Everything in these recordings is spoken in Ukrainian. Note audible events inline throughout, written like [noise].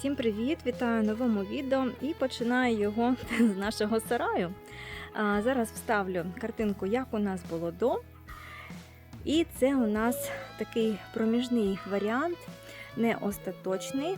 Всім привіт! Вітаю новому відео і починаю його [laughs] з нашого сараю. А, зараз вставлю картинку, як у нас було до. І це у нас такий проміжний варіант, не остаточний,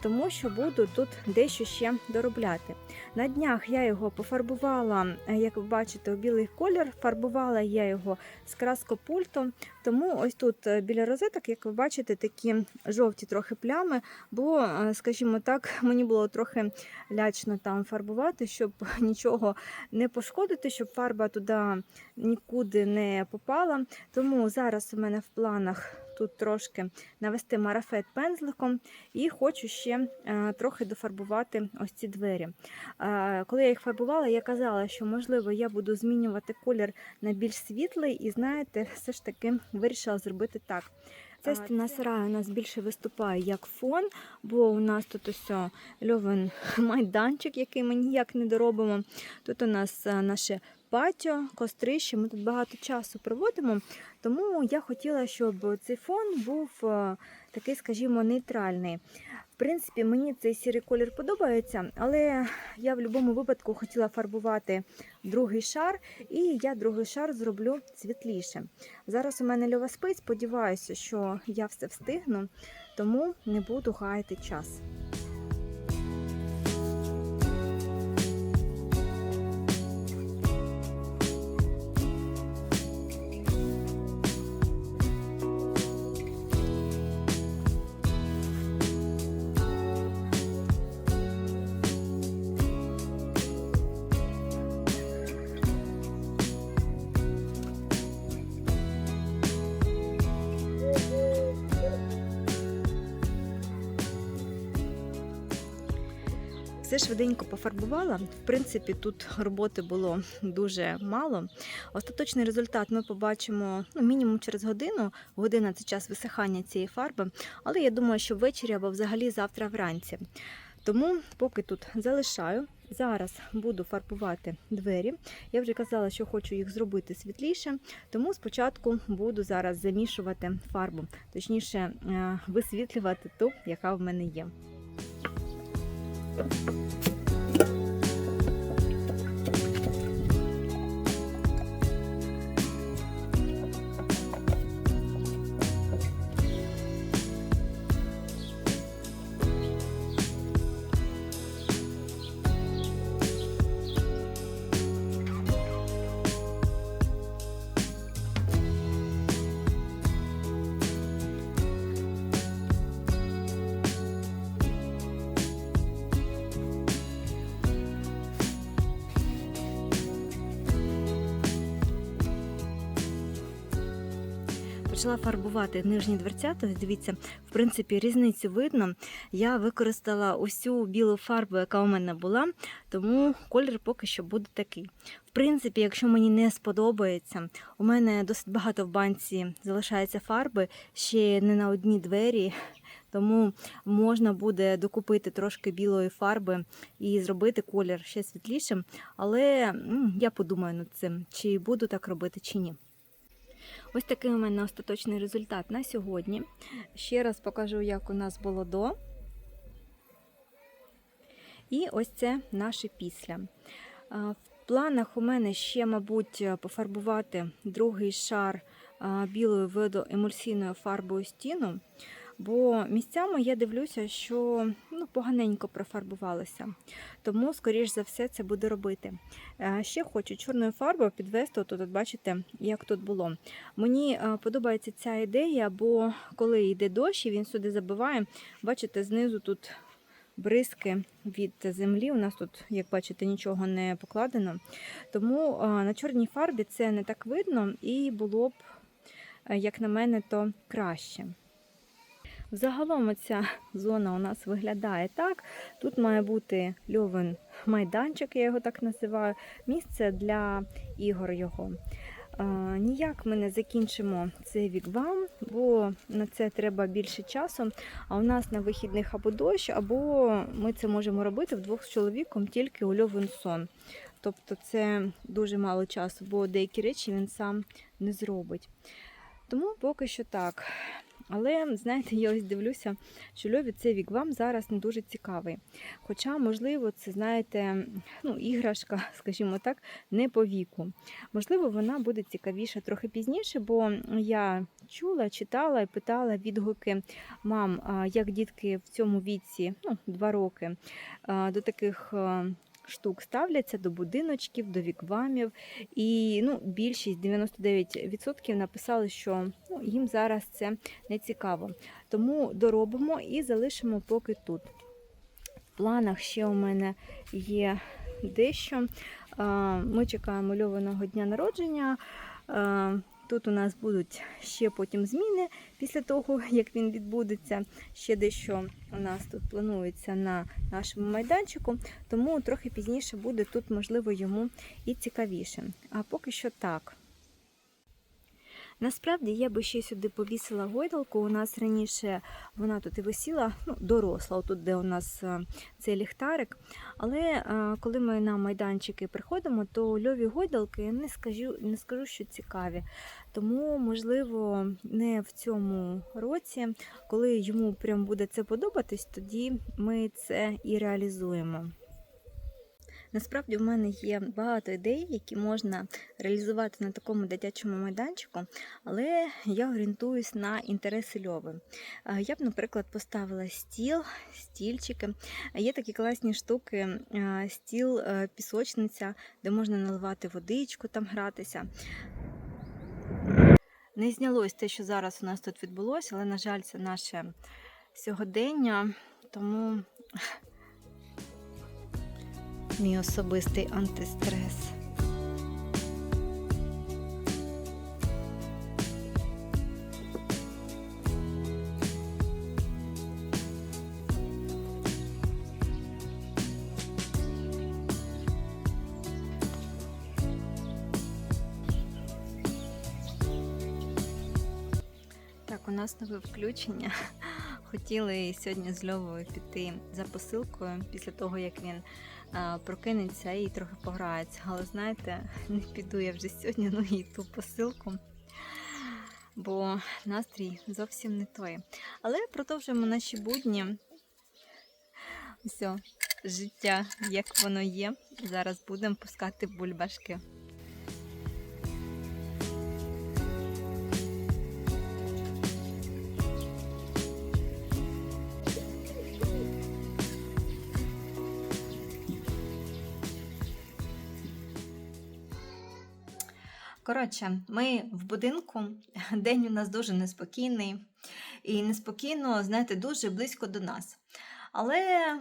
тому що буду тут дещо ще доробляти. На днях я його пофарбувала, е, як ви бачите, у білий колір. Фарбувала я його з краскопультом, тому ось тут е, біля розеток, як ви бачите, такі жовті трохи плями, бо, е, скажімо так, [laughs] мені було трохи лячно там фарбувати, щоб [laughs] нічого не пошкодити, щоб фарба туди нікуди не попала. Тому зараз у мене в планах тут трошки навести марафет пензликом і хочу ще е, трохи дофарбувати ось ці двері. Е, Коли я їх фарбувала, я казала, що можливо я буду змінювати колір на більш світлий, і знаєте, все ж таки вирішила зробити так. Ця стіна сараю у нас більше виступає як фон, бо у нас тут ось льовен [laughs] майданчик, який ми ніяк не доробимо. Тут у нас е, наше патіо, кострище. Ми тут багато часу проводимо, тому я хотіла, щоб цей фон був е, такий, скажімо, нейтральний. Принципі, мені цей сірий колір подобається, але я в будь-якому випадку хотіла фарбувати другий шар, і я другий шар зроблю світліше. Зараз у мене льова спить, сподіваюся, що я все встигну, тому не буду гаяти час. Швиденько пофарбувала. В принципі, тут роботи було дуже мало. Остаточний результат ми побачимо ну, мінімум через годину. Година це час висихання цієї фарби, але я думаю, що ввечері або взагалі завтра вранці. Тому поки тут залишаю. Зараз буду фарбувати двері. Я вже казала, що хочу їх зробити світліше, тому спочатку буду зараз замішувати фарбу, точніше е, висвітлювати ту, яка в мене є. Почала фарбувати нижні дверцята. Дивіться, в принципі, різницю видно. Я використала усю білу фарбу, яка у мене була, тому колір поки що буде такий. В принципі, якщо мені не сподобається, у мене досить багато в банці залишається фарби, ще не на одні двері. Тому можна буде докупити трошки білої фарби і зробити колір ще світлішим. Але я подумаю над цим, чи буду так робити, чи ні. Ось такий у мене остаточний результат на сьогодні. Ще раз покажу, як у нас було до. І ось це наше після. В планах у мене ще, мабуть, пофарбувати другий шар білою видоемульсійною фарбою стіну. Бо місцями я дивлюся, що ну, поганенько профарбувалося. Тому, скоріш за все, це буде робити. Е, Ще хочу чорною фарбою підвести, тут, от бачите, як тут було. Мені е, подобається ця ідея, бо коли йде дощ, і він сюди забиває, бачите, знизу тут бризки від землі. У нас тут, як бачите, нічого не покладено. Тому е, на чорній фарбі це не так видно і було б, як на мене, то краще. Загалом ця зона у нас виглядає так. Тут має бути льовен майданчик, я його так називаю, місце для ігор його. Ніяк ми не закінчимо цей віквам, бо на це треба більше часу. А у нас на вихідних або дощ, або ми це можемо робити вдвох з чоловіком тільки у льовен сон. Тобто це дуже мало часу, бо деякі речі він сам не зробить. Тому поки що так. Але, знаєте, я ось дивлюся, що Льові цей вігвам зараз не дуже цікавий. Хоча, можливо, це, знаєте, ну, іграшка, [laughs] скажімо так, не по віку. Можливо, вона буде цікавіша трохи пізніше, бо я чула, читала і питала відгуки мам, як дітки в цьому віці, ну, два роки, до таких. Штук ставляться до будиночків, до віквамів, і ну, більшість 99% написали, що ну, їм зараз це не цікаво. Тому доробимо і залишимо поки тут. В планах ще у мене є дещо. Ми чекаємо льованого дня народження. Тут у нас будуть ще потім зміни після того, як він відбудеться. Ще дещо у нас тут планується на нашому майданчику, тому трохи пізніше буде тут, можливо, йому і цікавіше. А поки що так. Насправді я би ще сюди повісила гойдалку. У нас раніше вона тут і висіла, ну, доросла, отут, де у нас е, цей ліхтарик. Але е, коли ми на майданчики приходимо, то льові гойдалки не скажу, не скажу, що цікаві. Тому, можливо, не в цьому році, коли йому прям буде це подобатись, тоді ми це і реалізуємо. Насправді в мене є багато ідей, які можна реалізувати на такому дитячому майданчику, але я орієнтуюсь на інтереси льови. Е, Я б, наприклад, поставила стіл, стільчики. Є такі класні штуки, е, стіл, е, пісочниця, де можна наливати водичку, там гратися. Не знялось те, що зараз у нас тут відбулося, але, на жаль, це наше сьогодення, тому мій особистий антистрес. Так, у нас нове включення. Хотіли сьогодні з Льовою піти за посилкою після того, як він прокинеться і трохи пограється. Але знаєте, [laughs] не піду я вже сьогодні ну, і ту посилку, бо настрій зовсім не той. Але продовжуємо наші будні. Все, життя, як воно є. Зараз будемо пускати бульбашки. Коротше, ми в будинку, [laughs] день у нас дуже неспокійний. І неспокійно, знаєте, дуже близько до нас. Але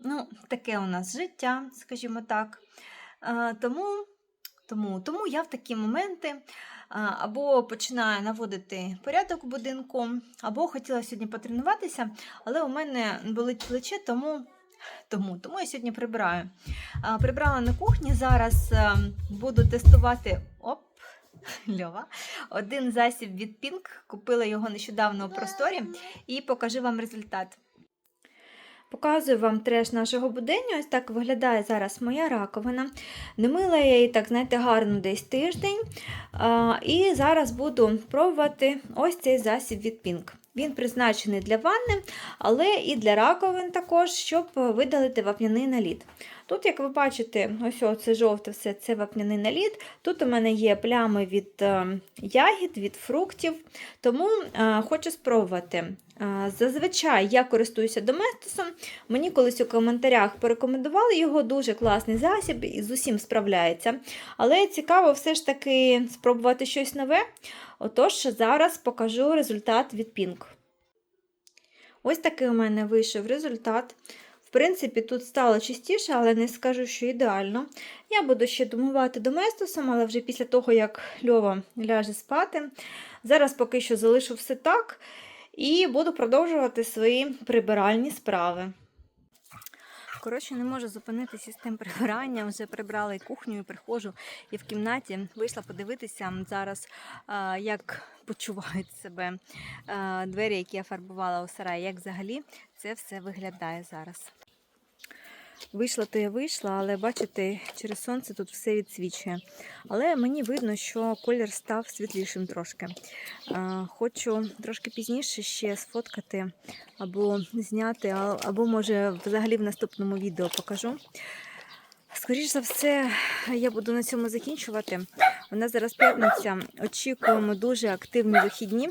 ну, таке у нас життя, скажімо так. Тому, тому, тому я в такі моменти або починаю наводити порядок у будинку, або хотіла сьогодні потренуватися, але у мене болить плече, тому. Тому, тому я сьогодні прибираю. Прибрала на кухні. Зараз буду тестувати. Оп, [laughs] Льова. Один засіб від Pink. Купила його нещодавно у просторі і покажу вам результат. Показую вам треш нашого будинку. Ось так виглядає зараз моя раковина. Не мила я її так, знаєте, гарно десь тиждень. А, і зараз буду пробувати ось цей засіб від Pink. Він призначений для ванни, але і для раковин також, щоб видалити вапняний наліт. Тут, як ви бачите, ось це жовте все це вапняний наліт. Тут у мене є плями від е, ягід, від фруктів, тому е, хочу спробувати. Е, зазвичай я користуюся доместосом. Мені колись у коментарях порекомендували його дуже класний засіб і з усім справляється. Але цікаво все ж таки спробувати щось нове. Отож, зараз покажу результат від Pink. Ось такий у мене вийшов результат. В принципі, тут стало чистіше, але не скажу, що ідеально. Я буду ще домивати доместосом, але вже після того, як Льова ляже спати. Зараз поки що залишу все так і буду продовжувати свої прибиральні справи. Коротше, не можу зупинитися з тим прибиранням. Вже прибрала і кухню, і прихожу, і в кімнаті вийшла подивитися зараз, як почувають себе двері, які я фарбувала у сараї, як взагалі це все виглядає зараз. Вийшла, то я вийшла, але бачите, через сонце тут все відсвічує. Але мені видно, що колір став світлішим трошки. Хочу трошки пізніше ще сфоткати або зняти, або може взагалі в наступному відео покажу. Скоріше за все, я буду на цьому закінчувати. У нас зараз п'ятниця. Очікуємо дуже активні вихідні.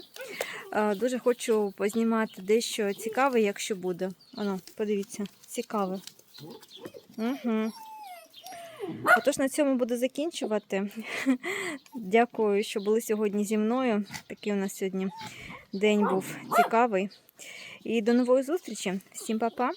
Дуже хочу познімати дещо цікаве, якщо буде. Ану, подивіться, цікаве. Угу. Отож, на цьому буду закінчувати. [laughs] Дякую, що були сьогодні зі мною. Такий у нас сьогодні день був цікавий. І до нової зустрічі. Всім па-па!